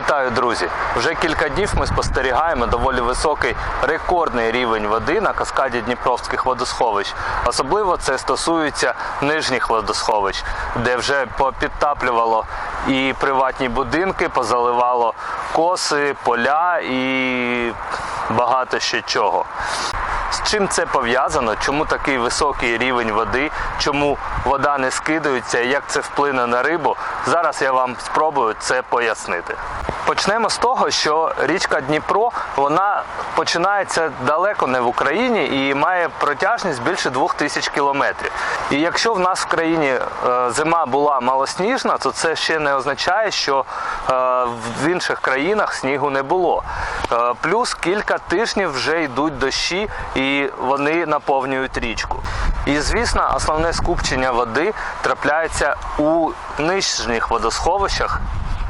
Вітаю, друзі! Вже кілька днів ми спостерігаємо доволі високий рекордний рівень води на каскаді Дніпровських водосховищ. Особливо це стосується нижніх водосховищ, де вже попідтаплювало і приватні будинки, позаливало коси, поля і багато ще чого. З чим це пов'язано? Чому такий високий рівень води? Чому вода не скидається? Як це вплине на рибу? Зараз я вам спробую це пояснити. Почнемо з того, що річка Дніпро вона починається далеко не в Україні і має протяжність більше двох тисяч кілометрів. І якщо в нас в країні е, зима була малосніжна, то це ще не означає, що е, в інших країнах снігу не було. Е, Плюс кілька тижнів вже йдуть дощі і вони наповнюють річку. І звісно, основне скупчення води трапляється у нижніх водосховищах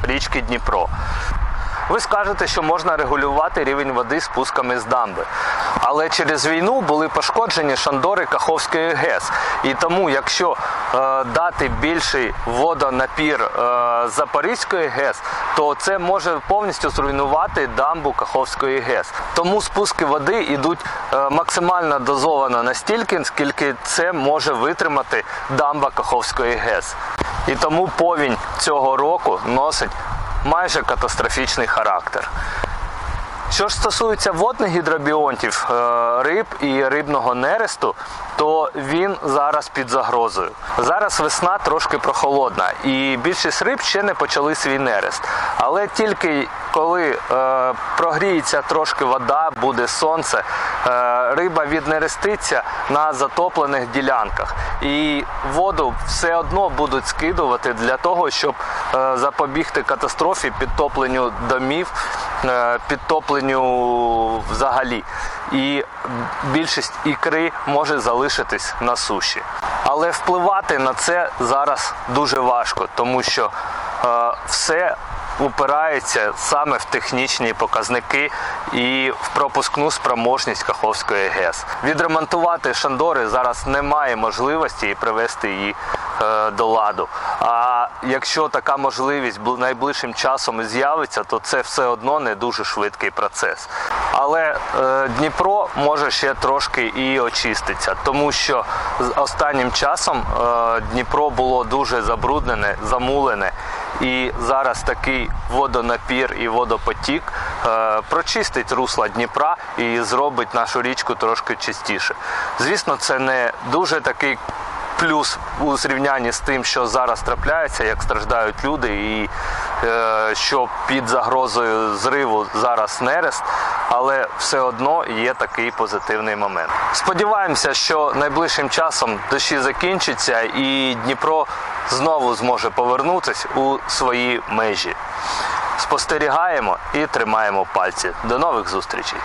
річки Дніпро. Ви скажете, що можна регулювати рівень води спусками з дамби. Але через війну були пошкоджені шандори Каховської ГЕС. І тому, якщо е, дати більший водонапір е, Запорізької ГЕС, то це може повністю зруйнувати дамбу Каховської ГЕС. Тому спуски води йдуть е, максимально дозовано настільки, скільки це може витримати дамба Каховської ГЕС. І тому повінь цього року носить майже катастрофічний характер. Що ж стосується водних гідробіонтів, е, риб і рибного нересту, то він зараз під загрозою. Зараз весна трошки прохолодна, і більшість риб ще не почали свій нерест. Але тільки коли е, прогріється трошки вода, буде сонце, е, риба віднереститься на затоплених ділянках. І воду все одно будуть скидувати для того, щоб е, запобігти катастрофі, підтопленню домів, підтопленню взагалі. І більшість ікри може залишитись на суші. Але впливати на це зараз дуже важко, тому що е, все упирається саме в технічні показники і в пропускну спроможність Каховської ГЕС. Відремонтувати шандори зараз немає можливості і привести її е, до ладу. А якщо така можливість найближчим часом з'явиться, то це все одно не дуже швидкий процес. Але е, Дніпро може ще трошки і очиститься, тому що останнім часом е, Дніпро було дуже забруднене, замулене. І зараз такий водонапір і водопотік е, прочистить русла Дніпра і зробить нашу річку трошки чистіше. Звісно, це не дуже такий плюс у зрівнянні з тим, що зараз трапляється, як страждають люди, і е, що під загрозою зриву зараз нерест, але все одно є такий позитивний момент. Сподіваємося, що найближчим часом дощі закінчаться і Дніпро знову зможе повернутися у свої межі. Спостерігаємо і тримаємо пальці. До нових зустрічей!